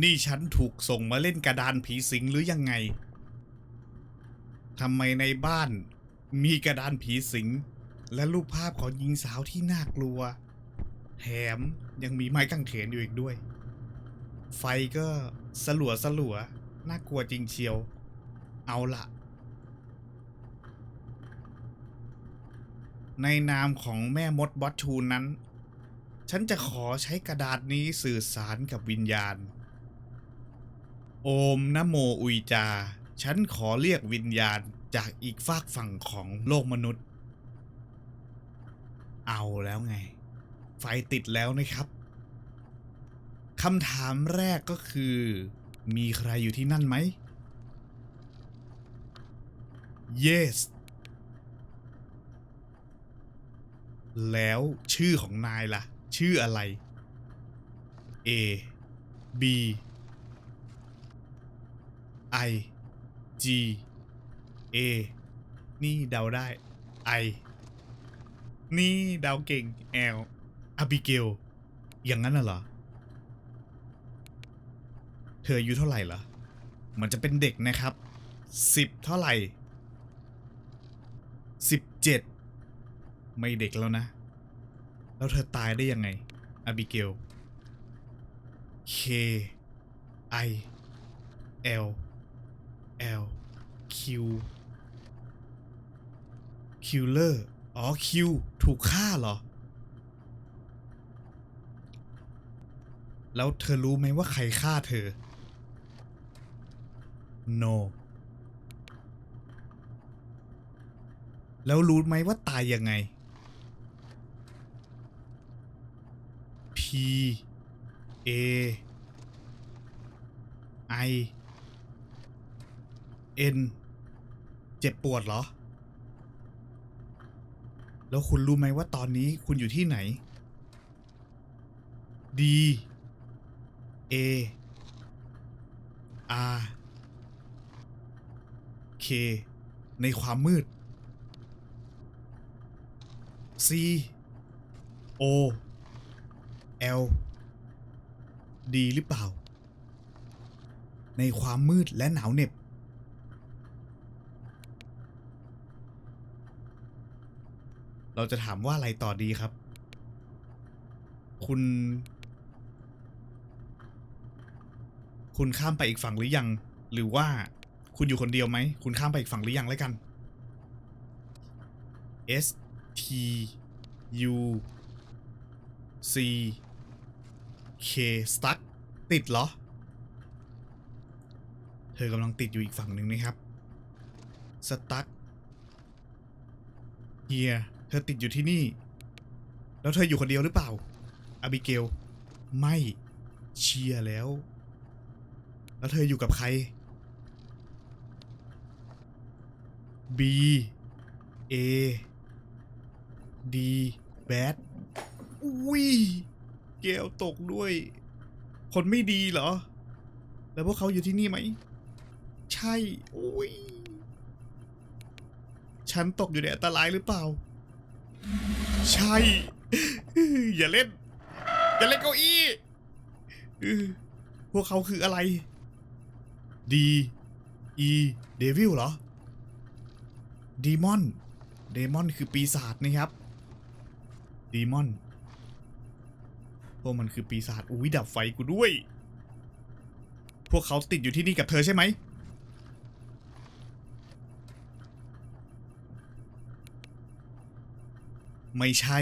นี่ฉันถูกส่งมาเล่นกระดานผีสิงหรือยังไง ทำไมในบ้าน มีกระดานผีสิง และรูปภาพของหญิงสาวที่น่ากลัว แถมยังมีไม้กางเขนอยู่อีกด้วย ไฟก็สลัวสลัวน่ากลัวจริงเชียว เอาละในนามของแม่มดบอสทูนนั้น ฉันจะขอใช้กระดาษนี้สื่อสารกับวิญญาณ โอมนะโมอุยจา ฉันขอเรียกวิญญาณจากอีกฝากฝั่งของโลกมนุษย์ เอาแล้วไง ไฟติดแล้วนะครับคำถามแรกก็คือ มีใครอยู่ที่นั่นไหม yes แล้วชื่อของนายล่ะ ชื่ออะไร A B I G A นี่เดาได้ I นี่เดาเก่ง L อบิเกลอย่างนั้นน่ะเหรอ เธออายุเท่าไหร่เหรอ มันจะเป็นเด็กนะครับสิบเท่าไหร่สิบเจ็ดไม่เด็กแล้วนะ แล้วเธอตายได้ยังไงอบิเกล K I L L Q Killer อ๋อ Q ถูกฆ่าเหรอ แล้วเธอรู้ไหมว่าใครฆ่าเธอ no แล้วรู้ไหมว่าตายยังไง P A I N เจ็บปวดเหรอ แล้วคุณรู้ไหมว่าตอนนี้คุณอยู่ที่ไหน D A R K ในความมืด C O L D หรือเปล่า ในความมืดและหนาวเหน็บ เราจะถามว่าอะไรต่อดีครับ คุณ คุณข้ามไปอีกฝั่งหรือยัง หรือว่าคุณอยู่คนเดียวไหม คุณข้ามไปอีกฝั่งหรือยังแล้วกัน S T U C K stuck ติดเหรอ เธอกำลังติดอยู่อีกฝั่งหนึ่งนะครับ stuck here ธอติดอยู่ที่นี่ แล้วเธออยู่คนเดียวหรือเปล่า อาบิเกล ไม่ เชียร์แล้ว แล้วเธออยู่กับใคร B A D bad อุ้ย เกลตกด้วย คนไม่ดีเหรอ แล้วพวกเขาอยู่ที่นี่ไหม ใช่ อุ้ย ฉันตกอยู่ในอันตรายหรือเปล่า ใช่ อย่าเล่น อย่าเล่นเก้าอี้ พวกเขาคืออะไร D E Devil เหรอดีมอนเดมอนคือปีศาจนะครับดีมอนพวกมันคือปีศาจอุ้ยดับไฟกูด้วย พวกเขาติดอยู่ที่นี่กับเธอใช่ไหม ไม่ใช่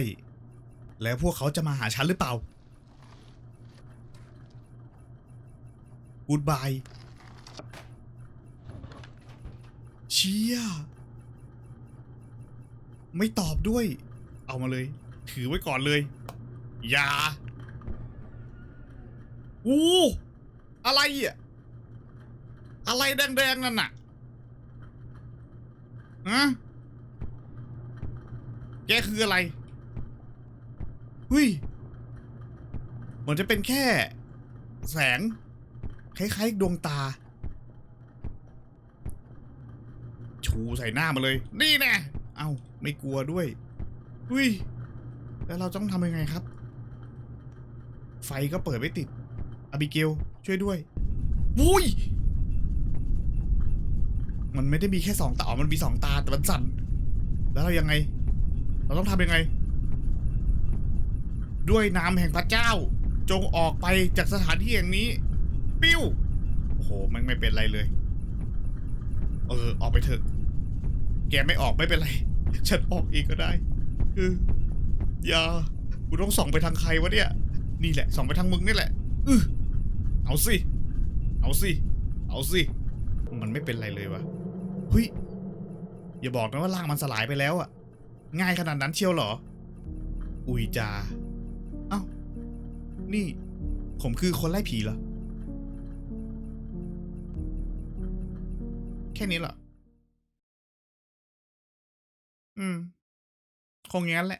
แล้วพวกเขาจะมาหาฉันหรือเปล่ากูดบายเชี่ยไม่ตอบด้วย เอามาเลย ถือไว้ก่อนเลย อย่าอู้อะไรอะ อะไรแดงๆนั่นน่ะฮะ แกคืออะไรเฮ้ยเหมือนจะเป็นแค่ แสง คล้ายๆดวงตา ชูใส่หน้ามาเลย นี่แน่เอ้าไม่กลัวด้วยอุ้ยแล้วเราต้องทำยังไงครับ ไฟก็เปิดไม่ติดอบิเกลช่วยด้วยวุ้ยมันไม่ได้มีแค่สองตาอ๋อมันมีสองตาแต่มันสั่น แล้วเรายังไง เราต้องทำยังไง ด้วยนามแห่งพระเจ้า จงออกไปจากสถานที่แห่งนี้ ปิ้ว โอ้โหมันไม่เป็นไรเลย เออ ออกไปเถอะ แกไม่ออกไม่เป็นไร ฉันออกเองก็ได้เอออย่ากูต้องส่องไปทางใครวะเนี่ย นี่แหละ ส่องไปทางมึงนี่แหละอือเอาสิ เอาสิ เอาสิ มันไม่เป็นไรเลยวะเฮ้ย อย่าบอกนะว่าร่างมันสลายไปแล้วอะ ง่ายขนาดนั้นเชียวเหรอ อุยจา เอ้า นี่ ผมคือคนไล่ผีเหรอ แค่นี้เหรอ อืม คงงั้นแหละ